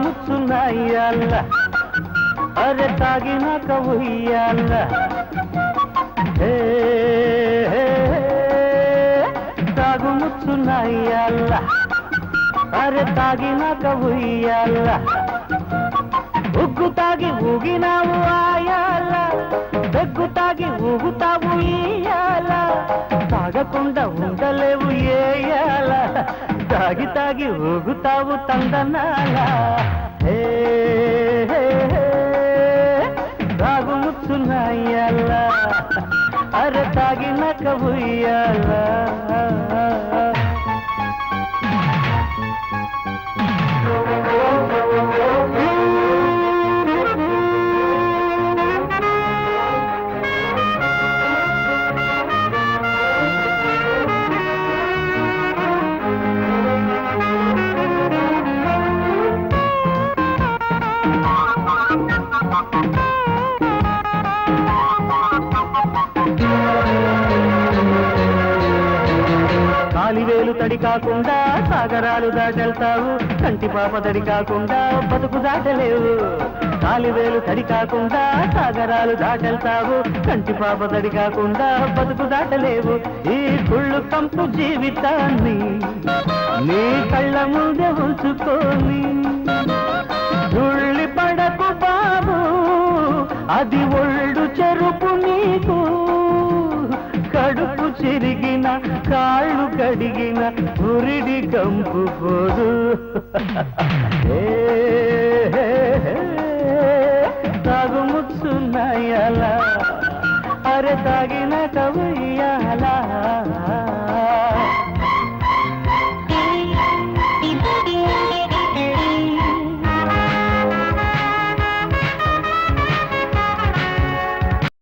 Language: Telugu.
తాగుముచ్చున్నాయ్యాల అరే తాగినాక ఉయ్యాల తాగుముచ్చున్నాయ్యాల అరే తాగినాక ఉయ్యాల ఉగ్గు తాగి ఊగినావు ఆయాల దగ్గు తాగి ఊగుతావు ఇయ్యాల తాగకుండా ఉండలేవు ఏయాల తాగి తాగి ఊగుతావు తందనాలా తాగు ముచ్చున్నాయ్యాల అరే తాగినాక ఉయ్యాల కాలివేలు తడి కాకుండా సాగరాలు దాటెళ్తావు. కంటి పాప తడి కాకుండా బతుకు దాటలేవు. కాలివేలు తడి కాకుండా సాగరాలు దాటెళ్తావు. కంటి పాప తడి కాకుండా బతుకు దాటలేవు. ఈ కుళ్ళు కంపు జీవితాన్ని నీ కళ్ళ ముందే ఉంచుకొని తుళ్ళి పడకు బాబు. అది ఒళ్ళు కాళ్ళు కడిగిన ఉరిడి కంపు పోదు. తాగు హే, అరే తాగిన కవయ్యాలా